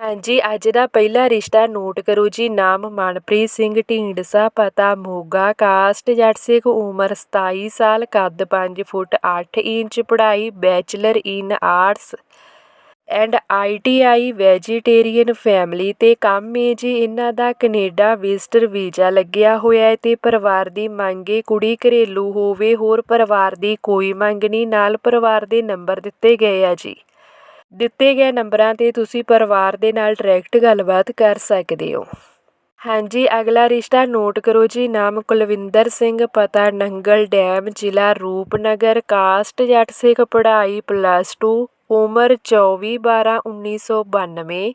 ਹਾਂਜੀ, ਅੱਜ ਦਾ ਪਹਿਲਾ ਰਿਸ਼ਤਾ ਨੋਟ ਕਰੋ ਜੀ। ਨਾਮ ਮਨਪ੍ਰੀਤ ਸਿੰਘ ਢੀਂਡਸਾ, ਪਤਾ ਮੋਗਾ, ਕਾਸਟ ਜੱਟ ਸਿੱਖ, ਉਮਰ 27 ਸਾਲ, ਕੱਦ 5 ਫੁੱਟ 8 ਇੰਚ, ਪੜ੍ਹਾਈ bachelor in arts and ITI vegetarian family ਤੇ ਕੰਮ ਹੈ ਜੀ। ਇਹਨਾਂ ਦਾ ਕੈਨੇਡਾ ਵਿਜ਼ਟਰ ਵੀਜ਼ਾ ਲੱਗਿਆ ਹੋਇਆ ਹੈ ਤੇ ਪਰਿਵਾਰ ਦੀ ਮੰਗੇ ਕੁੜੀ ਘਰੇਲੂ ਹੋਵੇ, ਹੋਰ ਪਰਿਵਾਰ ਦੀ ਕੋਈ ਮੰਗ ਨਹੀਂ। ਨਾਲ ਪਰਿਵਾਰ ਦੇ ਨੰਬਰ ਦਿੱਤੇ ਗਏ ਆ ਜੀ। ਦਿੱਤੇ ਗਏ ਨੰਬਰਾਂ ਤੇ ਤੁਸੀਂ ਪਰਿਵਾਰ ਦੇ ਨਾਲ ਡਾਇਰੈਕਟ ਗੱਲਬਾਤ ਕਰ ਸਕਦੇ ਹੋ। ਹਾਂਜੀ, ਅਗਲਾ ਰਿਸ਼ਤਾ ਨੋਟ ਕਰੋ ਜੀ। ਨਾਮ ਕੁਲਵਿੰਦਰ ਸਿੰਘ, ਪਤਾ ਨੰਗਲ ਡੈਮ, ਜ਼ਿਲ੍ਹਾ ਰੂਪਨਗਰ, ਕਾਸਟ ਜੱਟ ਸਿੱਖ ਪੜ੍ਹਾਈ ਪਲੱਸ 2 ਉਮਰ 24 12 1992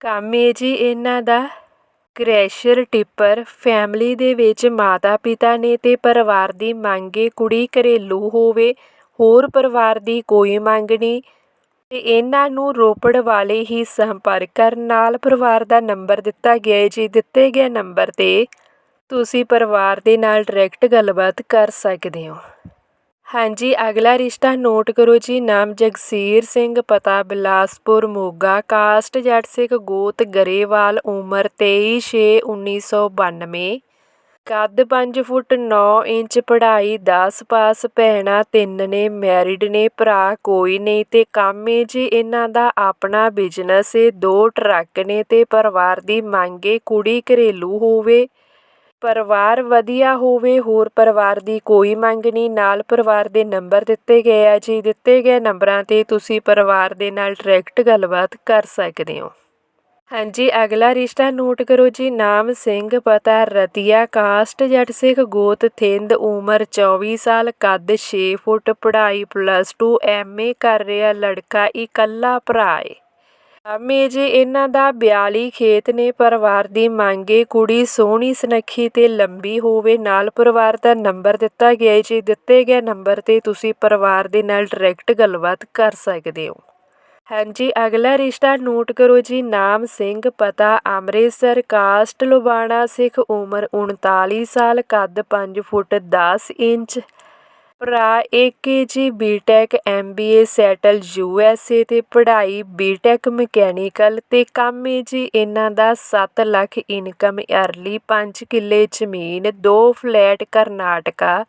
ਕੰਮ ਹੈ ਜੀ, ਇਹਨਾਂ ਦਾ ਕ੍ਰੈਸ਼ਰ ਟਿੱਪਰ, ਫੈਮਿਲੀ ਦੇ ਵਿੱਚ ਮਾਤਾ ਪਿਤਾ ਨੇ ਤੇ ਪਰਿਵਾਰ ਦੀ ਮੰਗੇ ਕੁੜੀ ਘਰੇਲੂ ਹੋਵੇ, ਹੋਰ ਪਰਿਵਾਰ ਦੀ ਕੋਈ ਮੰਗ ਨਹੀਂ। ਤੇ ਇਹਨਾਂ ਨੂੰ ਰੋਪੜ ਵਾਲੇ ਹੀ ਸੰਪਰਕ ਕਰਨ ਨਾਲ ਪਰਿਵਾਰ ਦਾ ਨੰਬਰ ਦਿੱਤਾ ਗਿਆ ਹੈ ਜੀ। ਦਿੱਤੇ ਗਏ ਨੰਬਰ ਤੇ ਤੁਸੀਂ ਪਰਿਵਾਰ ਦੇ ਨਾਲ ਡਾਇਰੈਕਟ ਗੱਲਬਾਤ ਕਰ ਸਕਦੇ ਹੋ। ਹਾਂਜੀ, ਅਗਲਾ ਰਿਸ਼ਤਾ ਨੋਟ ਕਰੋ ਜੀ। ਨਾਮ ਜਗਸੀਰ ਸਿੰਘ, ਪਤਾ ਬਿਲਾਸਪੁਰ, ਮੋਗਾ। ਕਾਸਟ ਜੱਟ ਸਿੱਖ ਗੋਤ ਗਰੇਵਾਲ, ਉਮਰ 23 6 1992 ਕੱਦ ਪੰਜ ਫੁੱਟ ਨੌ ਇੰਚ ਪੜ੍ਹਾਈ, ਦਸ ਪਾਸ ਭੈਣਾਂ, ਤਿੰਨ ਨੇ ਮੈਰਿਡ ਨੇ, ਭਰਾ ਕੋਈ ਨਹੀਂ ਤੇ ਕੰਮ ਏ ਜੀ ਇਹਨਾਂ ਦਾ ਆਪਣਾ ਬਿਜ਼ਨਸ ਏ, ਦੋ ਟਰੱਕ ਨੇ ਤੇ ਪਰਿਵਾਰ ਦੀ ਮੰਗ ਏ, ਕੁੜੀ ਘਰੇਲੂ ਹੋਵੇ, ਪਰਿਵਾਰ ਵਧੀਆ ਹੋਵੇ, ਹੋਰ ਪਰਿਵਾਰ ਦੀ ਕੋਈ ਮੰਗ ਨਹੀਂ, ਨਾਲ ਪਰਿਵਾਰ ਦੇ ਨੰਬਰ ਦਿੱਤੇ ਗਏ ਆ ਜੀ, ਦਿੱਤੇ ਗਏ ਨੰਬਰਾਂ ਤੇ ਤੁਸੀਂ ਪਰਿਵਾਰ ਦੇ ਨਾਲ ਡਾਇਰੈਕਟ ਗੱਲਬਾਤ ਕਰ ਸਕਦੇ ਹੋ। ਹਾਂਜੀ, ਅਗਲਾ ਰਿਸ਼ਤਾ ਨੋਟ ਕਰੋ ਜੀ। ਨਾਮ ਸਿੰਘ, ਪਤਾ ਰਤੀਆ, ਕਾਸਟ ਜੱਟ ਸਿੱਖ ਗੋਤ, ਥਿੰਦ, ਉਮਰ 24 ਸਾਲ, ਕੱਦ 6 ਫੁੱਟ, ਪੜ੍ਹਾਈ ਪਲੱਸ 2 ਐਮਏ ਕਰ ਰਿਹਾ ਲੜਕਾ, ਇਕੱਲਾ ਭਰਾ ਏ। ਆਮੇ ਜੀ, ਇਹਨਾਂ ਦਾ 42 ਖੇਤ ਨੇ, ਪਰਿਵਾਰ ਦੀ ਮੰਗੇ ਕੁੜੀ ਸੋਹਣੀ, ਸੁਨੱਖੀ ਤੇ ਲੰਬੀ ਹੋਵੇ। ਨਾਲ ਪਰਿਵਾਰ ਦਾ ਨੰਬਰ ਦਿੱਤਾ ਗਿਆ ਹੈ ਜੀ। ਦਿੱਤੇ ਗਏ ਨੰਬਰ ਤੇ ਤੁਸੀਂ ਪਰਿਵਾਰ ਦੇ ਨਾਲ ਡਾਇਰੈਕਟ ਗੱਲਬਾਤ ਕਰ ਸਕਦੇ ਹੋ। ਹਾਂਜੀ, ਅਗਲਾ ਰਿਸ਼ਤਾ ਨੋਟ ਕਰੋ ਜੀ, ਨਾਮ ਸਿੰਘ, ਪਤਾ ਅੰਮ੍ਰਿਤਸਰ, ਕਾਸਟ, ਲੁਬਾਣਾ ਸਿੱਖ, ਉਮਰ 39 ਸਾਲ, ਕੱਦ 5 ਫੁੱਟ 10 ਇੰਚ। ਭਰਾ ਏਕੇ ਜੀ ਬੀਟੈਕ ਐਮਬੀਏ ਸੈਟਲ ਯੂਐਸਏ ਤੇ ਪੜ੍ਹਾਈ ਬੀਟੈਕ ਮਕੈਨੀਕਲ ਤੇ ਕੰਮ ਏ ਜੀ, ਇਹਨਾਂ ਦਾ 7 ਲੱਖ ਇਨਕਮ ਅਰਲੀ 5 ਕਿੱਲੇ ਜ਼ਮੀਨ, ਦੋ ਫਲੈਟ ਕਰਨਾਟਕਾ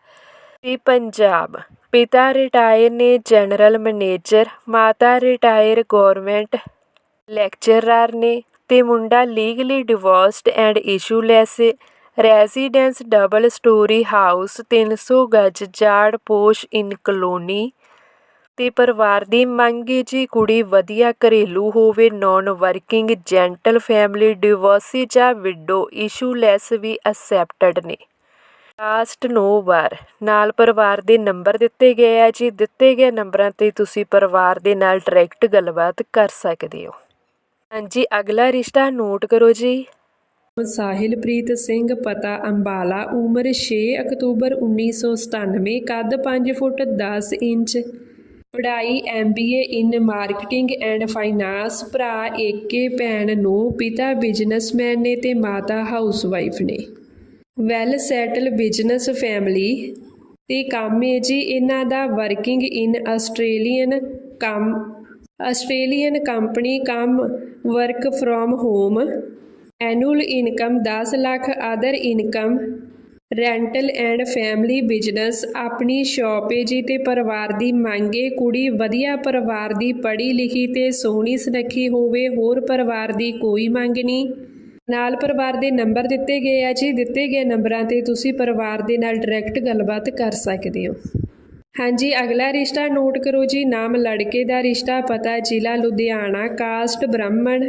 ਤੇ ਪੰਜਾਬ। ਪਿਤਾ ਰਿਟਾਇਰ ਨੇ ਜਨਰਲ ਮੈਨੇਜਰ ਮਾਤਾ ਰਿਟਾਇਰ ਗੌਰਮੈਂਟ ਲੈਕਚਰਰ ਨੇ ਤੇ ਮੁੰਡਾ legally divorced and issueless residence double story house 300 ਗਜ ਜਾੜ ਪੋਸ਼ ਇਨ ਕਲੋਨੀ ਤੇ ਪਰਿਵਾਰ ਦੀ ਮੰਗੇ ਜੀ ਕੁੜੀ ਵਧੀਆ ਘਰੇਲੂ ਹੋਵੇ non working gentle family divorcee ਜਾਂ ਵਿਡੋ ਇਸ਼ੂਲੈਸ ਵੀ ਅਸੈਪਟਡ ਨੇ। Caste no bar. ਨਾਲ ਪਰਿਵਾਰ ਦੇ ਨੰਬਰ ਦਿੱਤੇ ਗਏ ਆ ਜੀ। ਦਿੱਤੇ ਗਏ ਨੰਬਰਾਂ ਤੇ ਤੁਸੀਂ ਪਰਿਵਾਰ ਦੇ ਨਾਲ ਡਾਇਰੈਕਟ ਗੱਲਬਾਤ ਕਰ ਸਕਦੇ ਹੋ। ਹਾਂਜੀ, ਅਗਲਾ ਰਿਸ਼ਤਾ ਨੋਟ ਕਰੋ ਜੀ। ਸਾਹਿਲਪ੍ਰੀਤ ਸਿੰਘ ਪਤਾ ਅੰਬਾਲਾ, ਉਮਰ 6 ਅਕਤੂਬਰ 1997 ਕੱਦ 5 ਫੁੱਟ 10 ਇੰਚ। ਪੜ੍ਹਾਈ MBA in marketing and finance ਭਰਾ ਏਕੇ, ਭੈਣ ਨੂੰ, ਪਿਤਾ ਬਿਜ਼ਨਸਮੈਨ ਨੇ ਤੇ ਮਾਤਾ ਹਾਊਸਵਾਈਫ ਨੇ। ਵੈਲ ਸੈਟਲ ਬਿਜ਼ਨਸ ਫੈਮਿਲੀ ਤੇ ਕੰਮ ਹੈ ਜੀ ਇਹਨਾਂ ਦਾ ਵਰਕਿੰਗ ਇਨ ਆਸਟ੍ਰੇਲੀਅਨ ਕੰਮ ਆਸਟ੍ਰੇਲੀਅਨ ਕੰਪਨੀ ਕੰਮ work from home annual income 10 lakh other income rental and family business ਆਪਣੀ ਸ਼ਾਪ ਹੈ ਜੀ ਤੇ ਪਰਿਵਾਰ ਦੀ ਮੰਗੇ ਕੁੜੀ ਵਧੀਆ ਪਰਿਵਾਰ ਦੀ ਪੜ੍ਹੀ ਲਿਖੀ ਤੇ ਸੋਹਣੀ ਸੁਨੱਖੀ ਹੋਵੇ, ਹੋਰ ਪਰਿਵਾਰ ਦੀ ਕੋਈ ਮੰਗ ਨਹੀਂ। ਨਾਲ ਪਰਿਵਾਰ ਦੇ ਨੰਬਰ ਦਿੱਤੇ ਗਏ ਆ ਜੀ। ਦਿੱਤੇ ਗਏ ਨੰਬਰਾਂ ਤੇ ਤੁਸੀਂ ਪਰਿਵਾਰ ਦੇ ਨਾਲ ਡਾਇਰੈਕਟ ਗੱਲਬਾਤ ਕਰ ਸਕਦੇ ਹੋ। ਹਾਂਜੀ, ਅਗਲਾ ਰਿਸ਼ਤਾ ਨੋਟ ਕਰੋ ਜੀ। ਨਾਮ ਲੜਕੇ ਦਾ ਰਿਸ਼ਤਾ, ਪਤਾ ਜ਼ਿਲ੍ਹਾ ਲੁਧਿਆਣਾ, ਕਾਸਟ ਬ੍ਰਾਹਮਣ।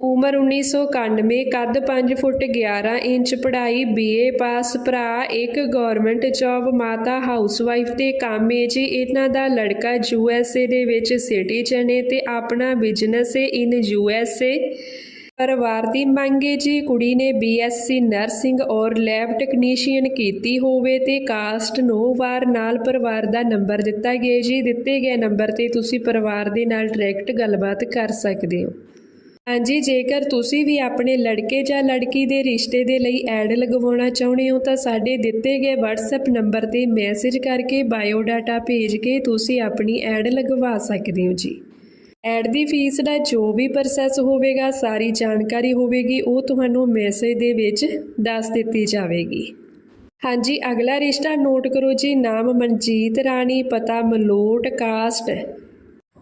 ਉਮਰ 1991 ਕੱਦ 5 ਫੁੱਟ 11 ਇੰਚ, ਪੜ੍ਹਾਈ ਬੀਏ ਪਾਸ, ਭਰਾ ਇੱਕ ਗਵਰਨਮੈਂਟ ਜੌਬ, ਮਾਤਾ ਹਾਊਸਵਾਈਫ ਤੇ ਕੰਮ ਏ ਜੀ। ਇਹਨਾਂ ਦਾ ਲੜਕਾ ਯੂਐਸਏ ਦੇ ਵਿੱਚ ਸਿਟੀਜ਼ਨ ਏ ਤੇ ਆਪਣਾ ਬਿਜ਼ਨਸ ਏ ਇਨ ਯੂਐਸਏ ਪਰਿਵਾਰ ਦੀ ਮੰਗ ਹੈ ਜੀ। ਕੁੜੀ ਨੇ ਬੀਐਸਸੀ ਨਰਸਿੰਗ ਔਰ ਲੈਬ ਟੈਕਨੀਸ਼ੀਅਨ ਕੀਤੀ ਹੋਵੇ ਤੇ ਕਾਸਟ ਨੋ ਵਾਰ ਨਾਲ ਪਰਿਵਾਰ ਦਾ ਨੰਬਰ ਦਿੱਤਾ ਗਿਆ ਜੀ। ਦਿੱਤੇ ਗਏ ਨੰਬਰ ਤੇ ਤੁਸੀਂ ਪਰਿਵਾਰ ਦੇ ਨਾਲ ਡਾਇਰੈਕਟ ਗੱਲਬਾਤ ਕਰ ਸਕਦੇ ਹੋ। ਹਾਂਜੀ, ਜੇਕਰ ਤੁਸੀਂ ਵੀ ਆਪਣੇ ਲੜਕੇ ਜਾਂ ਲੜਕੀ ਦੇ ਰਿਸ਼ਤੇ ਦੇ ਲਈ ਐਡ ਲਗਵਾਉਣਾ ਚਾਹੁੰਦੇ ਹੋ ਤਾਂ ਸਾਡੇ ਦਿੱਤੇ ਗਏ WhatsApp ਨੰਬਰ ਤੇ ਮੈਸੇਜ ਕਰਕੇ ਬਾਇਓ ਡਾਟਾ ਭੇਜ ਕੇ ਤੁਸੀਂ ਆਪਣੀ ਐਡ ਲਗਵਾ ਸਕਦੇ ਹੋ ਜੀ। ਐਡ ਦੀ ਫੀਸ ਦਾ ਜੋ ਵੀ ਪ੍ਰੋਸੈਸ ਹੋਵੇਗਾ, ਸਾਰੀ ਜਾਣਕਾਰੀ ਹੋਵੇਗੀ, ਉਹ ਤੁਹਾਨੂੰ ਮੈਸੇਜ ਦੇ ਵਿੱਚ ਦੱਸ ਦਿੱਤੀ ਜਾਵੇਗੀ। ਹਾਂਜੀ, ਅਗਲਾ ਰਿਸ਼ਤਾ ਨੋਟ ਕਰੋ ਜੀ, ਨਾਮ ਮਨਜੀਤ ਰਾਣੀ, ਪਤਾ ਮਲੋਟ ਕਾਸਟ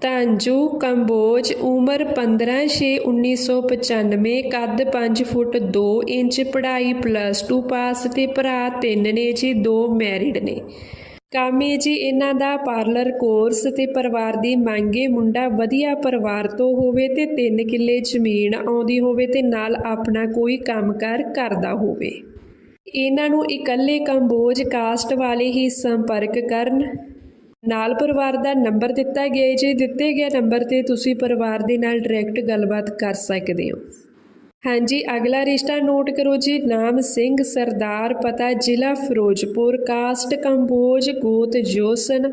ਤਾਂਜੂ, ਕੰਬੋਜ, ਉਮਰ 15/6/1995 ਕੱਦ 5 ਫੁੱਟ 2 ਇੰਚ, ਪੜ੍ਹਾਈ ਪਲੱਸ 2 ਪਾਸ ਤੇ ਭਰਾ ਤਿੰਨ ਨੇ ਜੀ, ਦੋ ਮੈਰਿਡ ਨੇ। ਕੰਮ ਹੈ ਜੀ, ਇਹਨਾਂ ਦਾ ਪਾਰਲਰ ਕੋਰਸ ਤੇ ਪਰਿਵਾਰ ਦੀ ਮੰਗੇ ਮੁੰਡਾ ਵਧੀਆ ਪਰਿਵਾਰ ਤੋਂ ਹੋਵੇ ਤੇ 3 ਕਿੱਲੇ ਜ਼ਮੀਨ ਆਉਂਦੀ ਹੋਵੇ ਤੇ ਨਾਲ ਆਪਣਾ ਕੋਈ ਕੰਮਕਾਰ ਕਰਦਾ ਹੋਵੇ। ਇਹਨਾਂ ਨੂੰ ਇਕੱਲੇ ਕੰਬੋਜ ਕਾਸਟ ਵਾਲੇ ਹੀ ਸੰਪਰਕ ਕਰਨ। ਨਾਲ ਪਰਿਵਾਰ ਦਾ ਨੰਬਰ ਦਿੱਤਾ ਗਿਆ ਹੈ ਜੀ, ਦਿੱਤੇ ਗਏ ਨੰਬਰ ਤੇ ਤੁਸੀਂ ਪਰਿਵਾਰ ਦੇ ਨਾਲ ਡਾਇਰੈਕਟ ਗੱਲਬਾਤ ਕਰ ਸਕਦੇ ਹੋ। ਹਾਂਜੀ, ਅਗਲਾ ਰਿਸ਼ਤਾ ਨੋਟ ਕਰੋ ਜੀ। ਨਾਮ ਸਿੰਘ, ਸਰਦਾਰ, ਪਤਾ, ਜ਼ਿਲ੍ਹਾ ਫਿਰੋਜ਼ਪੁਰ। ਕਾਸਟ, ਕੰਬੋਜ, ਗੋਤ, ਜੋਸਨ।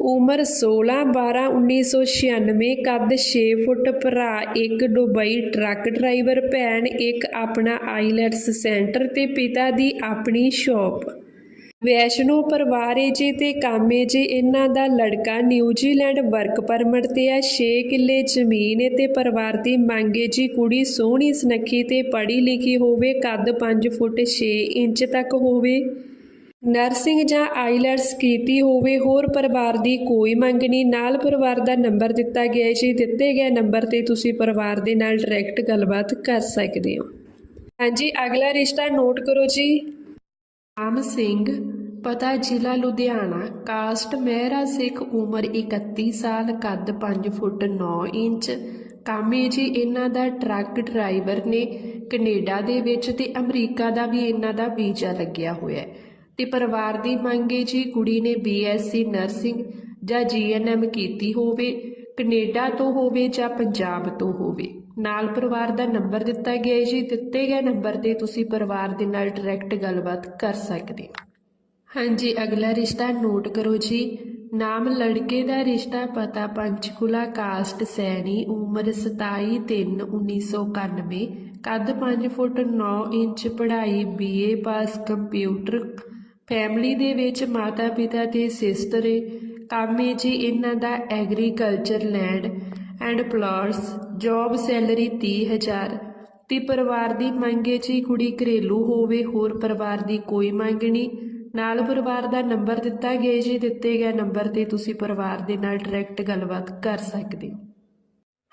ਉਮਰ 16 12 1996 ਕੱਦ 6 ਫੁੱਟ, ਭਰਾ ਇੱਕ ਦੁਬਈ ਟਰੱਕ ਡਰਾਈਵਰ, ਭੈਣ ਇੱਕ, ਆਪਣਾ ਆਈਲੈਟਸ ਸੈਂਟਰ ਤੇ ਪਿਤਾ ਦੀ ਆਪਣੀ ਸ਼ਾਪ। ਵੈਸ਼ਨੋ ਪਰਿਵਾਰ ਏ ਜੀ ਤੇ ਕੰਮ ਏ ਜੀ, ਇਹਨਾਂ ਦਾ ਲੜਕਾ ਨਿਊਜ਼ੀਲੈਂਡ ਵਰਕ ਪਰਮਿਟ ਤੇ ਆ 6 ਕਿੱਲੇ ਜ਼ਮੀਨ ਏ ਤੇ ਪਰਿਵਾਰ ਦੀ ਮੰਗ ਏ ਜੀ। ਕੁੜੀ ਸੋਹਣੀ, ਸੁਨੱਖੀ ਤੇ ਪੜ੍ਹੀ ਲਿਖੀ ਹੋਵੇ, ਕੱਦ 5 ਫੁੱਟ 6 ਇੰਚ ਤੱਕ ਹੋਵੇ। ਨਰਸਿੰਗ ਜਾਂ ਆਈਲੈਟਸ ਕੀਤੀ ਹੋਵੇ, ਹੋਰ ਪਰਿਵਾਰ ਦੀ ਕੋਈ ਮੰਗ ਨਹੀਂ। ਨਾਲ ਪਰਿਵਾਰ ਦਾ ਨੰਬਰ ਦਿੱਤਾ ਗਿਆ ਹੈ ਜੀ। ਦਿੱਤੇ ਗਏ ਨੰਬਰ ਤੇ ਤੁਸੀਂ ਪਰਿਵਾਰ ਦੇ ਨਾਲ ਡਾਇਰੈਕਟ ਗੱਲਬਾਤ ਕਰ ਸਕਦੇ ਹੋ। ਹਾਂਜੀ, ਅਗਲਾ ਰਿਸ਼ਤਾ ਨੋਟ ਕਰੋ ਜੀ। ਆਮ ਸਿੰਘ ਪਤਾ ਜ਼ਿਲ੍ਹਾ ਲੁਧਿਆਣਾ, ਕਾਸਟ ਮਹਿਰਾ ਸਿੱਖ ਉਮਰ 31 ਸਾਲ, ਕੱਦ 5 ਫੁੱਟ 9 ਇੰਚ। ਕਾਮੇ ਜੀ, ਇਹਨਾਂ ਦਾ ਟਰੱਕ ਡਰਾਈਵਰ ਨੇ ਕੈਨੇਡਾ ਦੇ ਵਿੱਚ ਤੇ ਅਮਰੀਕਾ ਦਾ ਵੀ ਇਹਨਾਂ ਦਾ ਵੀਜ਼ਾ ਲੱਗਿਆ ਹੋਇਆ ਹੈ। ਤੇ ਪਰਿਵਾਰ ਦੀ ਮੰਗ ਮੰਗੇ ਜੀ, ਕੁੜੀ ਨੇ ਬੀਐਸਸੀ ਨਰਸਿੰਗ ਜਾਂ ਜੀਐਨਐਮ ਕੀਤੀ ਹੋਵੇ, ਕੈਨੇਡਾ ਤੋਂ ਹੋਵੇ ਜਾਂ ਪੰਜਾਬ ਤੋਂ ਹੋਵੇ। ਨਾਲ ਪਰਿਵਾਰ ਦਾ ਨੰਬਰ ਦਿੱਤਾ ਗਿਆ ਹੈ ਜੀ, ਦਿੱਤੇ ਗਏ ਨੰਬਰ ਤੇ ਤੁਸੀਂ ਪਰਿਵਾਰ ਦੇ ਨਾਲ ਡਾਇਰੈਕਟ ਗੱਲਬਾਤ ਕਰ ਸਕਦੇ ਹੋ। ਹਾਂਜੀ, ਅਗਲਾ ਰਿਸ਼ਤਾ ਨੋਟ ਕਰੋ ਜੀ। ਨਾਮ ਲੜਕੇ ਦਾ ਰਿਸ਼ਤਾ ਪਤਾ ਪੰਚਕੁਲਾ ਕਾਸਟ ਸੈਣੀ, ਉਮਰ 27 3 1991 ਕੱਦ 5 ਫੁੱਟ 9 ਇੰਚ, ਪੜ੍ਹਾਈ ਬੀਏ ਪਾਸ ਕੰਪਿਊਟਰ, ਫੈਮਿਲੀ ਦੇ ਵਿੱਚ ਮਾਤਾ ਪਿਤਾ ਤੇ ਸਿਸਟਰ ਏ। ਕੰਮ ਏ ਜੀ ਇਹਨਾਂ ਦਾ agriculture land and plots, job salary 30000 ਤੇ ਪਰਿਵਾਰ ਦੀ ਮੰਗੇ ਜੀ ਕੁੜੀ ਘਰੇਲੂ ਹੋਵੇ, ਹੋਰ ਪਰਿਵਾਰ ਦੀ ਕੋਈ ਮੰਗ ਨਹੀਂ। ਨਾਲ ਪਰਿਵਾਰ ਦਾ ਨੰਬਰ ਦਿੱਤਾ ਗਿਆ ਜੀ। ਦਿੱਤੇ ਗਏ ਨੰਬਰ ਤੇ ਤੁਸੀਂ ਪਰਿਵਾਰ ਦੇ ਨਾਲ ਡਾਇਰੈਕਟ ਗੱਲਬਾਤ ਕਰ ਸਕਦੇ ਹੋ।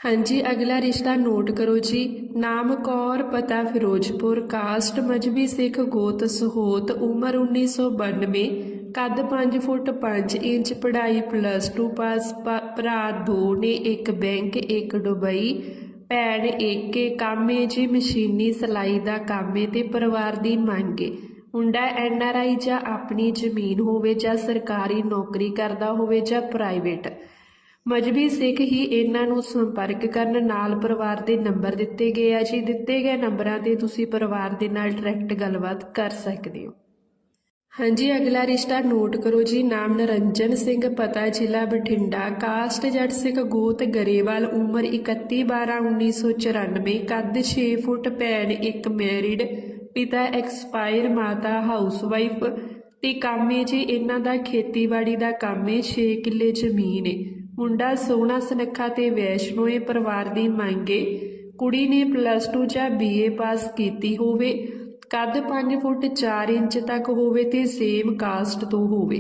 ਹਾਂਜੀ, ਅਗਲਾ ਰਿਸ਼ਤਾ ਨੋਟ ਕਰੋ ਜੀ। ਨਾਮ ਕੌਰ, ਪਤਾ ਫਿਰੋਜ਼ਪੁਰ ਕਾਸਟ ਮਜਬੀ ਸਿੱਖ, ਗੋਤ ਸਹੋਤ, ਉਮਰ 1992 ਕੱਦ 5 ਫੁੱਟ 5 ਇੰਚ, ਪੜ੍ਹਾਈ ਪਲੱਸ 2 ਪਾਸ ਪ- ਭਰਾ ਦੋ ਨੇ, ਇੱਕ ਬੈਂਕ, ਇੱਕ ਦੁਬਈ ਭੈਣ, ਏਕੇ, ਕਾਮੇ ਜੀ, ਮਸ਼ੀਨੀ ਸਿਲਾਈ ਦਾ ਕੰਮ ਕਾਮੇ ਤੇ ਪਰਿਵਾਰ ਦੀ ਮੰਗ ਮੰਗੇ ਮੁੰਡਾ ਐੱਨ ਆਰ ਆਈ ਜਾਂ ਆਪਣੀ ਜ਼ਮੀਨ ਹੋਵੇ ਜਾਂ ਸਰਕਾਰੀ ਨੌਕਰੀ ਕਰਦਾ ਹੋਵੇ ਜਾਂ ਪ੍ਰਾਈਵੇਟ, ਮਜਬੀ ਸਿੱਖ ਹੀ ਇਹਨਾਂ ਨੂੰ ਸੰਪਰਕ ਕਰਨ ਨਾਲ ਪਰਿਵਾਰ ਦੇ ਨੰਬਰ ਦਿੱਤੇ ਗਏ ਆ ਜੀ। ਦਿੱਤੇ ਗਏ ਨੰਬਰਾਂ ਤੇ ਤੁਸੀਂ ਪਰਿਵਾਰ ਦੇ ਨਾਲ ਡਾਇਰੈਕਟ ਗੱਲਬਾਤ ਕਰ ਸਕਦੇ ਹੋ। ਹਾਂਜੀ, ਅਗਲਾ ਰਿਸ਼ਤਾ ਨੋਟ ਕਰੋ ਜੀ। ਨਾਮ ਨਰੰਜਨ ਸਿੰਘ, ਪਤਾ ਜ਼ਿਲ੍ਹਾ ਬਠਿੰਡਾ। ਕਾਸਟ ਜੱਟ ਸਿੱਖ ਗੋਤ ਗਰੇਵਾਲ, ਉਮਰ 31 12 1994 ਕੱਦ 6 ਫੁੱਟ, ਭੈਣ ਇੱਕ ਮੈਰਿਡ। ਪਿਤਾ ਐਕਸਪਾਇਰ ਮਾਤਾ ਹਾਊਸਵਾਈਫ ਤੇ ਕਾਮੇ ਜੀ ਇਹਨਾਂ ਦਾ ਖੇਤੀਬਾੜੀ ਦਾ ਕੰਮ ਏ 6 ਕਿੱਲੇ ਜ਼ਮੀਨ ਏ। ਮੁੰਡਾ ਸੋਹਣਾ ਸੁਨੱਖਾ ਤੇ ਵੈਸ਼ਨੋਏ ਪਰਿਵਾਰ ਦੀ ਮੰਗੇ ਕੁੜੀ ਨੇ ਪਲੱਸ 2 ਜਾਂ ਬੀਏ ਪਾਸ ਕੀਤੀ ਹੋਵੇ, ਕੱਦ 5 ਫੁੱਟ 4 ਇੰਚ ਤੱਕ ਹੋਵੇ ਤੇ ਸੇਮ ਕਾਸਟ ਤੋਂ ਹੋਵੇ।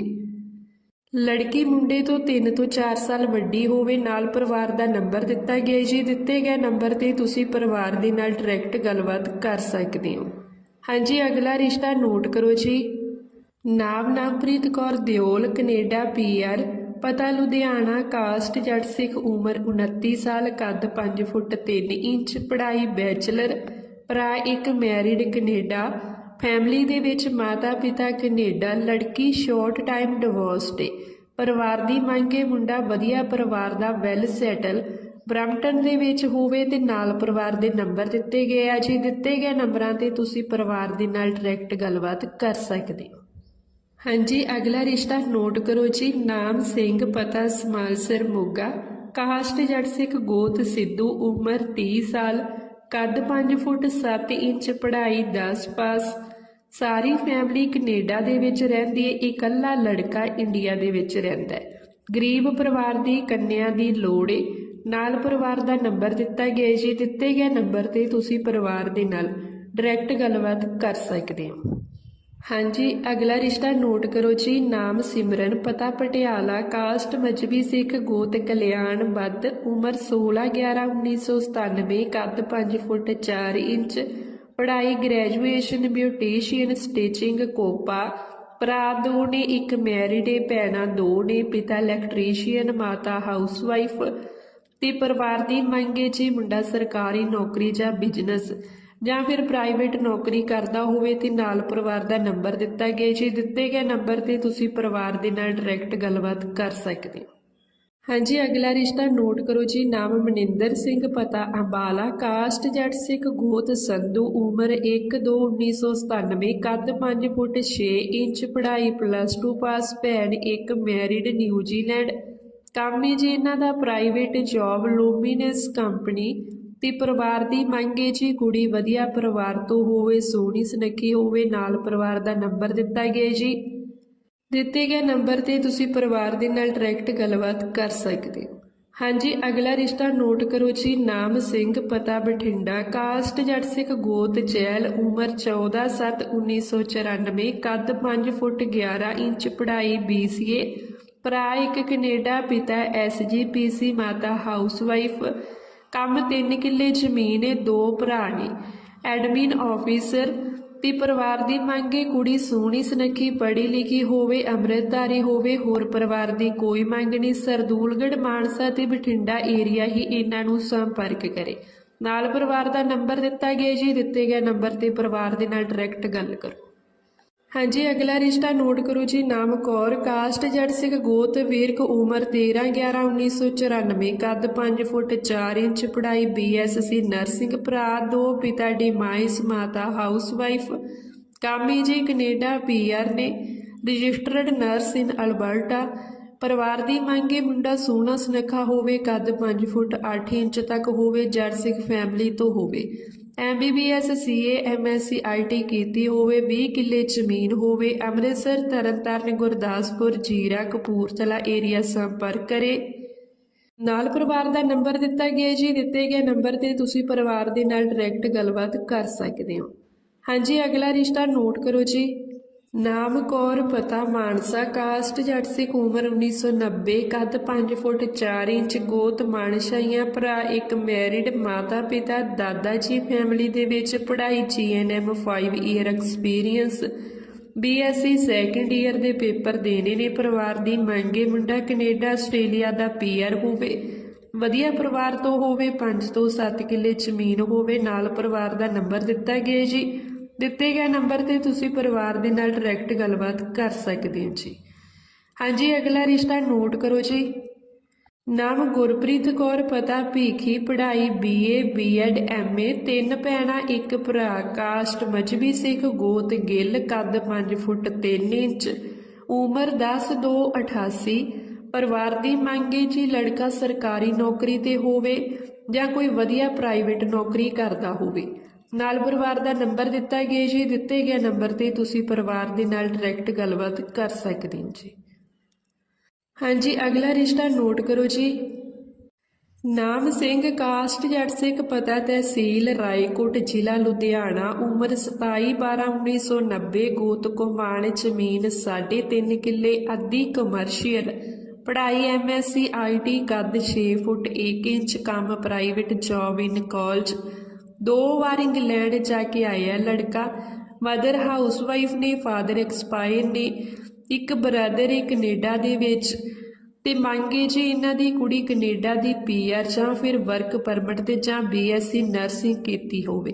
ਲੜਕੀ ਮੁੰਡੇ ਤੋਂ 3 ਤੋਂ 4 ਸਾਲ ਵੱਡੀ ਹੋਵੇ, ਨਾਲ ਪਰਿਵਾਰ ਦਾ ਨੰਬਰ ਦਿੱਤਾ ਗਿਆ ਜੀ। ਦਿੱਤੇ ਗਏ ਨੰਬਰ ਤੇ ਤੁਸੀਂ ਪਰਿਵਾਰ ਦੇ ਨਾਲ ਡਾਇਰੈਕਟ ਗੱਲਬਾਤ ਕਰ ਸਕਦੇ ਹੋ। ਹਾਂਜੀ, ਅਗਲਾ ਰਿਸ਼ਤਾ ਨੋਟ ਕਰੋ ਜੀ। ਨਾਮ ਨਾਮਪ੍ਰੀਤ ਕੌਰ ਦਿਓਲ, ਕੈਨੇਡਾ, ਪੀਆਰ, ਪਤਾ ਲੁਧਿਆਣਾ, ਕਾਸਟ ਜੱਟ ਸਿੱਖ ਉਮਰ 29 ਸਾਲ, ਕੱਦ 5 ਫੁੱਟ 3 ਇੰਚ, ਪੜ੍ਹਾਈ ਬੈਚਲਰ, ਭਰਾ ਇੱਕ ਮੈਰਿਡ ਕੈਨੇਡਾ, ਫੈਮਿਲੀ ਦੇ ਵਿੱਚ ਮਾਤਾ ਪਿਤਾ ਕੈਨੇਡਾ, ਲੜਕੀ ਸ਼ਾਰਟ ਟਾਈਮ ਡਿਵੋਰਸਡ ਏ। ਪਰਿਵਾਰ ਦੀ ਮੰਗ ਮੰਗੇ ਮੁੰਡਾ ਵਧੀਆ ਪਰਿਵਾਰ ਦਾ ਵੈਲ ਸੈਟਲ ਬ੍ਰੈਂਪਟਨ ਦੇ ਵਿੱਚ ਹੋਵੇ ਤੇ ਨਾਲ ਪਰਿਵਾਰ ਦੇ ਨੰਬਰ ਦਿੱਤੇ ਗਏ ਆ। ਜੀ ਦਿੱਤੇ ਗਏ ਨੰਬਰਾਂ ਤੇ ਤੁਸੀਂ ਪਰਿਵਾਰ ਦੇ ਨਾਲ ਡਾਇਰੈਕਟ ਗੱਲਬਾਤ ਕਰ ਸਕਦੇ ਹੋ। ਹਾਂਜੀ, ਅਗਲਾ ਰਿਸ਼ਤਾ ਨੋਟ ਕਰੋ ਜੀ। ਨਾਮ ਸਿੰਘ, ਪਤਾ ਸਮਾਲਸਰ ਮੋਗਾ। ਕਾਸਟ ਜੱਟ ਸਿੱਖ ਗੋਤ ਸਿੱਧੂ, ਉਮਰ 30 ਸਾਲ। ਕੱਦ 5 ਫੁੱਟ 7 ਇੰਚ, ਪੜ੍ਹਾਈ 10 ਪਾਸ। ਸਾਰੀ ਫੈਮਿਲੀ ਕੈਨੇਡਾ ਦੇ ਵਿੱਚ ਰਹਿੰਦੀ ਹੈ ਇਕੱਲਾ ਲੜਕਾ ਇੰਡੀਆ ਦੇ ਵਿੱਚ ਰਹਿੰਦਾ ਹੈ ਗਰੀਬ ਪਰਿਵਾਰ ਦੀ ਕੰਨਿਆ ਦੀ ਲੋੜ ਏ। ਨਾਲ ਪਰਿਵਾਰ ਦਾ ਨੰਬਰ ਦਿੱਤਾ ਗਿਆ ਜੀ ਦਿੱਤੇ ਗਏ ਨੰਬਰ ਤੇ ਤੁਸੀਂ ਪਰਿਵਾਰ ਦੇ ਨਾਲ ਡਾਇਰੈਕਟ ਗੱਲਬਾਤ ਕਰ ਸਕਦੇ ਹੋ। ਹਾਂਜੀ, ਅਗਲਾ ਰਿਸ਼ਤਾ ਨੋਟ ਕਰੋ ਜੀ। ਨਾਮ ਸਿਮਰਨ, ਪਤਾ ਪਟਿਆਲਾ, ਕਾਸਟ ਮਜਬੀ ਸਿੱਖ, ਗੋਤ ਕਲਿਆਣ ਬੱਦ ਉਮਰ 16 11 1997 ਕੱਦ 5 ਫੁੱਟ 4 ਇੰਚ, ਪੜ੍ਹਾਈ ਗ੍ਰੈਜੂਏਸ਼ਨ ਬਿਊਟੀਸ਼ੀਅਨ ਸਟਿਚਿੰਗ ਕੋਪਾ, ਭਰਾ ਦੋ ਨੇ, ਇੱਕ ਮੈਰਿਡ ਏ ਭੈਣਾਂ ਦੋ ਨੇ, ਪਿਤਾ ਇਲੈਕਟ੍ਰੀਸ਼ੀਅਨ ਮਾਤਾ ਹਾਊਸਵਾਈਫ ਤੇ ਪਰਿਵਾਰ ਦੀ ਮੰਗ ਹੈ ਜੀ ਮੁੰਡਾ ਸਰਕਾਰੀ ਨੌਕਰੀ ਜਾਂ ਬਿਜ਼ਨਸ ਜਾਂ ਫਿਰ ਪ੍ਰਾਈਵੇਟ ਨੌਕਰੀ ਕਰਦਾ ਹੋਵੇ ਤੇ ਨਾਲ ਪਰਿਵਾਰ ਦਾ ਨੰਬਰ ਦਿੱਤਾ ਗਿਆ ਜੀ ਦਿੱਤੇ ਗਏ ਨੰਬਰ ਤੇ ਤੁਸੀਂ ਪਰਿਵਾਰ ਦੇ ਨਾਲ ਡਾਇਰੈਕਟ ਗੱਲਬਾਤ ਕਰ ਸਕਦੇ ਹੋ। ਹਾਂਜੀ, ਅਗਲਾ ਰਿਸ਼ਤਾ ਨੋਟ ਕਰੋ ਜੀ। ਨਾਮ ਮਨਿੰਦਰ ਸਿੰਘ, ਪਤਾ ਅੰਬਾਲਾ, ਕਾਸਟ ਜੱਟ ਸਿੱਖ, ਗੋਤ ਸੰਧੂ, ਉਮਰ 1-2-1997 ਕੱਦ 5 ਫੁੱਟ 6 ਇੰਚ, ਪੜ੍ਹਾਈ ਪਲੱਸ 2 ਪਾਸ ਭੈਣ ਇੱਕ ਮੈਰਿਡ ਨਿਊਜ਼ੀਲੈਂਡ ਕੰਮ ਹੈ ਜੀ ਇਹਨਾਂ ਦਾ ਪ੍ਰਾਈਵੇਟ ਜੌਬ ਲੂਮੀਨਸ ਕੰਪਨੀ ਤੇ ਪਰਿਵਾਰ ਦੀ ਮੰਗ ਹੈ ਜੀ ਕੁੜੀ ਵਧੀਆ ਪਰਿਵਾਰ ਤੋਂ ਹੋਵੇ, ਸੋਹਣੀ ਸੁਨੱਖੀ ਹੋਵੇ, ਨਾਲ ਪਰਿਵਾਰ ਦਾ ਨੰਬਰ ਦਿੱਤਾ ਗਿਆ ਜੀ। ਦਿੱਤੇ ਗਏ ਨੰਬਰ ਤੇ ਤੁਸੀਂ ਪਰਿਵਾਰ ਦੇ ਨਾਲ ਡਾਇਰੈਕਟ ਗੱਲਬਾਤ ਕਰ ਸਕਦੇ ਹੋ। ਹਾਂਜੀ, ਅਗਲਾ ਰਿਸ਼ਤਾ ਨੋਟ ਕਰੋ ਜੀ, ਨਾਮ ਸਿੰਘ, ਪਤਾ ਬਠਿੰਡਾ ਕਾਸਟ ਜੱਟ ਸਿੱਖ, ਗੋਤ, ਜੈਲ, ਉਮਰ 14/7/1994 ਕੱਦ 5 ਫੁੱਟ 11 ਇੰਚ, ਪੜ੍ਹਾਈ BCA ਭਰਾ ਇੱਕ ਕੈਨੇਡਾ ਪਿਤਾ ਐਸਜੀਪੀਸੀ ਮਾਤਾ ਹਾਊਸਵਾਈਫ। ਕੰਮ 3 ਕਿੱਲੇ ਜ਼ਮੀਨ ਹੈ ਦੋ ਭਰਾ ਨੇ। ਐਡਮਿਨ ਆਫੀਸਰ ਤੇ ਪਰਿਵਾਰ ਦੀ ਮੰਗ ਮੰਗੇ ਕੁੜੀ ਸੋਹਣੀ, ਸੁਨੱਖੀ, ਪੜ੍ਹੀ ਲਿਖੀ ਹੋਵੇ, ਅੰਮ੍ਰਿਤਧਾਰੀ ਹੋਵੇ, ਹੋਰ ਪਰਿਵਾਰ ਦੀ ਕੋਈ ਮੰਗ ਨਹੀਂ। ਸਰਦੂਲਗੜ੍ਹ, ਮਾਨਸਾ ਤੇ ਬਠਿੰਡਾ ਏਰੀਆ ਹੀ ਇਹਨਾਂ ਨੂੰ ਸੰਪਰਕ ਕਰੇ। ਨਾਲ ਪਰਿਵਾਰ ਦਾ ਨੰਬਰ ਦਿੱਤਾ ਗਿਆ ਜੀ, ਦਿੱਤੇ ਗਏ ਨੰਬਰ ਤੇ ਪਰਿਵਾਰ ਦੇ ਨਾਲ ਡਾਇਰੈਕਟ ਗੱਲ ਕਰੋ। ਹਾਂਜੀ, ਅਗਲਾ ਰਿਸ਼ਤਾ ਨੋਟ ਕਰੋ ਜੀ, ਨਾਮ ਕੌਰ, ਕਾਸਟ ਜੱਟ ਸਿੰਘ ਗੋਤ, ਵੀਰਕ ਉਮਰ 13 11 1994 ਕੱਦ 5 ਫੁੱਟ 4 ਇੰਚ, ਪੜ੍ਹਾਈ ਬੀਐਸਸੀ ਨਰਸਿੰਗ ਭਰਾ, ਦੋ ਪਿਤਾ ਡੀ ਮਾਈਸ ਮਾਤਾ ਹਾਊਸਵਾਈਫ ਕਾਮੀ ਜੀ ਕੈਨੇਡਾ ਪੀਆਰ ਨੇ ਰਜਿਸਟਰਡ ਨਰਸ ਇਨ ਅਲਬਰਟਾ ਪਰਿਵਾਰ ਦੀ ਮੰਗੇ ਮੁੰਡਾ ਸੋਹਣਾ ਸੁਨੱਖਾ ਹੋਵੇ, ਕੱਦ 5 ਫੁੱਟ 8 ਇੰਚ ਤੱਕ ਹੋਵੇ, ਜੱਟ ਸਿੱਖ ਫੈਮਿਲੀ ਤੋਂ ਹੋਵੇ। ਐਮਬੀਬੀਐਸ ਸੀਏ ਐਮਐਸਸੀ ਆਈਟੀ ਕੀਤੀ ਹੋਵੇ 20 ਕਿੱਲੇ ਜ਼ਮੀਨ ਹੋਵੇ, ਅੰਮ੍ਰਿਤਸਰ, ਤਰਨਤਾਰਨ, ਗੁਰਦਾਸਪੁਰ, ਜੀਰਾ, ਕਪੂਰਥਲਾ ਏਰੀਆ ਸੰਪਰਕ ਕਰੇ। ਨਾਲ ਪਰਿਵਾਰ ਦਾ ਨੰਬਰ ਦਿੱਤਾ ਗਿਆ ਜੀ। ਦਿੱਤੇ ਗਏ ਨੰਬਰ ਤੇ ਤੁਸੀਂ ਪਰਿਵਾਰ ਦੇ ਨਾਲ ਡਾਇਰੈਕਟ ਗੱਲਬਾਤ ਕਰ ਸਕਦੇ ਹੋ। ਹਾਂਜੀ, ਅਗਲਾ ਰਿਸ਼ਤਾ ਨੋਟ ਕਰੋ ਜੀ। ਨਾਮ ਕੌਰ ਪਤਾ ਮਾਨਸਾ, ਕਾਸਟ ਜੱਟ ਸਿੱਖ ਉਮਰ 1990 ਕੱਦ 5 ਫੁੱਟ 4 ਇੰਚ, ਗੋਤ ਮਾਨਸ਼ਾਈਆਂ ਭਰਾ, ਇੱਕ ਮੈਰਿਡ ਮਾਤਾ ਪਿਤਾ ਦਾਦਾ ਜੀ ਫੈਮਿਲੀ ਦੇ ਵਿੱਚ ਪੜ੍ਹਾਈ GNM 5 year experience BSc second year ਦੇ ਪੇਪਰ ਦੇਣੇ ਨੇ, ਪਰਿਵਾਰ ਦੀ ਮੰਗੇ ਮੁੰਡਾ ਕੈਨੇਡਾ, ਆਸਟ੍ਰੇਲੀਆ ਦਾ ਪੀਆਰ ਹੋਵੇ। ਵਧੀਆ ਪਰਿਵਾਰ ਤੋਂ ਹੋਵੇ 5 ਤੋਂ 7 ਕਿੱਲੇ ਜ਼ਮੀਨ ਹੋਵੇ, ਨਾਲ ਪਰਿਵਾਰ ਦਾ ਨੰਬਰ ਦਿੱਤਾ ਗਿਆ ਜੀ। ਦਿੱਤੇ ਗਏ ਨੰਬਰ ਤੇ ਤੁਸੀਂ ਪਰਿਵਾਰ ਦੇ ਨਾਲ ਡਾਇਰੈਕਟ ਗੱਲਬਾਤ ਕਰ ਸਕਦੇ ਹੋ ਜੀ। ਹਾਂਜੀ, ਅਗਲਾ ਰਿਸ਼ਤਾ ਨੋਟ ਕਰੋ ਜੀ। ਨਾਮ ਗੁਰਪ੍ਰੀਤ ਕੌਰ, ਪਤਾ ਭੀਖੀ, ਪੜ੍ਹਾਈ ਬੀਏ ਬੀਐਡ ਐਮਏ ਤਿੰਨ ਭੈਣਾਂ, ਇੱਕ ਭਰਾ, ਕਾਸਟ, ਮਜਬੀ ਸਿੱਖ, ਗੋਤ, ਗਿੱਲ, ਕੱਦ 5 ਫੁੱਟ 3 ਇੰਚ, ਉਮਰ 10 2 88 ਪਰਿਵਾਰ ਦੀ ਮੰਗ ਹੈ ਜੀ ਲੜਕਾ ਸਰਕਾਰੀ ਨੌਕਰੀ ਤੇ ਹੋਵੇ ਜਾਂ ਕੋਈ ਵਧੀਆ ਪ੍ਰਾਈਵੇਟ ਨੌਕਰੀ ਕਰਦਾ ਹੋਵੇ। ਨਾਲ ਪਰਿਵਾਰ ਦਾ ਨੰਬਰ ਦਿੱਤਾ ਗਿਆ ਜੀ। ਦਿੱਤੇ ਗਏ ਨੰਬਰ ਤੇ ਤੁਸੀਂ ਪਰਿਵਾਰ ਦੇ ਨਾਲ ਡਾਇਰੈਕਟ ਗੱਲਬਾਤ ਕਰ ਸਕਦੇ ਹੋ ਜੀ। ਹਾਂਜੀ, ਅਗਲਾ ਰਿਸ਼ਤਾ ਨੋਟ ਕਰੋ ਜੀ। ਨਾਮ ਸਿੰਘ, ਕਾਸਟ ਜੱਟ ਸਿੱਖ ਪਤਾ ਤਹਿਸੀਲ ਰਾਏਕੋਟ ਜ਼ਿਲ੍ਹਾ, ਲੁਧਿਆਣਾ, ਉਮਰ 27 12 1990 ਗੋਤ ਕੁਮਾਣ ਜ਼ਮੀਨ 3.5 ਕਿੱਲੇ, ਅੱਧੀ ਕਮਰਸ਼ੀਅਲ ਪੜ੍ਹਾਈ ਐਮਐਸਸੀ ਆਈਟੀ ਕੱਦ 6 ਫੁੱਟ 1 ਇੰਚ, ਕੰਮ ਪ੍ਰਾਈਵੇਟ ਜੌਬ ਇਨ ਕਾਲਜ ਦੋ ਵਾਰ ਇੰਗਲੈਂਡ ਜਾ ਕੇ ਆਇਆ ਲੜਕਾ। ਮਦਰ ਹਾਊਸਵਾਈਫ ਨੇ, ਫਾਦਰ ਐਕਸਪਾਇਰ ਨੇ, ਇੱਕ ਬ੍ਰਦਰ ਹੈ ਕੈਨੇਡਾ ਦੇ ਵਿੱਚ। ਤੇ ਮੰਗੇ ਜੀ ਇਹਨਾਂ ਦੀ ਕੁੜੀ ਕੈਨੇਡਾ ਦੀ ਪੀਆਰ ਜਾਂ ਫਿਰ ਵਰਕ ਪਰਮਿਟ ਤੇ ਜਾਂ ਬੀਐਸਸੀ ਨਰਸਿੰਗ ਕੀਤੀ ਹੋਵੇ।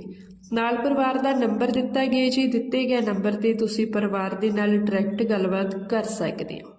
ਨਾਲ ਪਰਿਵਾਰ ਦਾ ਨੰਬਰ ਦਿੱਤਾ ਗਿਆ, ਜੀ ਦਿੱਤੇ ਗਏ ਨੰਬਰ ਤੇ ਤੁਸੀਂ ਪਰਿਵਾਰ ਦੇ ਨਾਲ ਡਾਇਰੈਕਟ ਗੱਲਬਾਤ ਕਰ ਸਕਦੇ ਹੋ।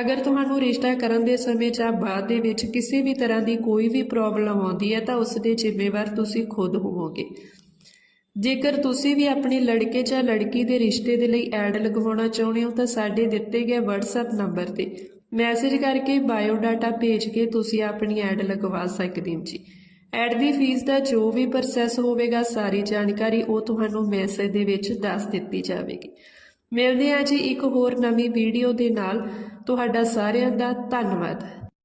ਅਗਰ ਤੁਹਾਨੂੰ ਰਿਸ਼ਤਾ ਕਰਨ ਦੇ ਸਮੇਂ ਜਾਂ ਬਾਅਦ ਦੇ ਵਿੱਚ ਕਿਸੇ ਵੀ ਤਰ੍ਹਾਂ ਦੀ ਕੋਈ ਵੀ ਪ੍ਰੋਬਲਮ ਆਉਂਦੀ ਹੈ, ਤਾਂ ਉਸ ਦੇ ਜ਼ਿੰਮੇਵਾਰ ਤੁਸੀਂ ਖੁਦ ਹੋਵੋਗੇ। ਜੇਕਰ ਤੁਸੀਂ ਵੀ ਆਪਣੇ ਲੜਕੇ ਜਾਂ ਲੜਕੀ ਦੇ ਰਿਸ਼ਤੇ ਦੇ ਲਈ ਐਡ ਲਗਵਾਉਣਾ ਚਾਹੁੰਦੇ ਹੋ, ਤਾਂ ਸਾਡੇ ਦਿੱਤੇ ਗਏ WhatsApp ਨੰਬਰ ਤੇ ਮੈਸੇਜ ਕਰਕੇ ਬਾਇਓ ਡਾਟਾ ਭੇਜ ਕੇ ਤੁਸੀਂ ਆਪਣੀ ਐਡ ਲਗਵਾ ਸਕਦੇ ਹੋ ਜੀ। ਐਡ ਦੀ ਫੀਸ ਦਾ ਜੋ ਵੀ ਪ੍ਰੋਸੈਸ ਹੋਵੇਗਾ, ਸਾਰੀ ਜਾਣਕਾਰੀ ਉਹ ਤੁਹਾਨੂੰ ਮੈਸੇਜ ਦੇ ਵਿੱਚ ਦੱਸ ਦਿੱਤੀ ਜਾਵੇਗੀ। ਮਿਲਦੇ ਹਾਂ ਜੀ ਇੱਕ ਹੋਰ ਨਵੀਂ ਵੀਡੀਓ ਦੇ ਨਾਲ। ਤੁਹਾਡਾ ਸਾਰਿਆਂ ਦਾ ਧੰਨਵਾਦ।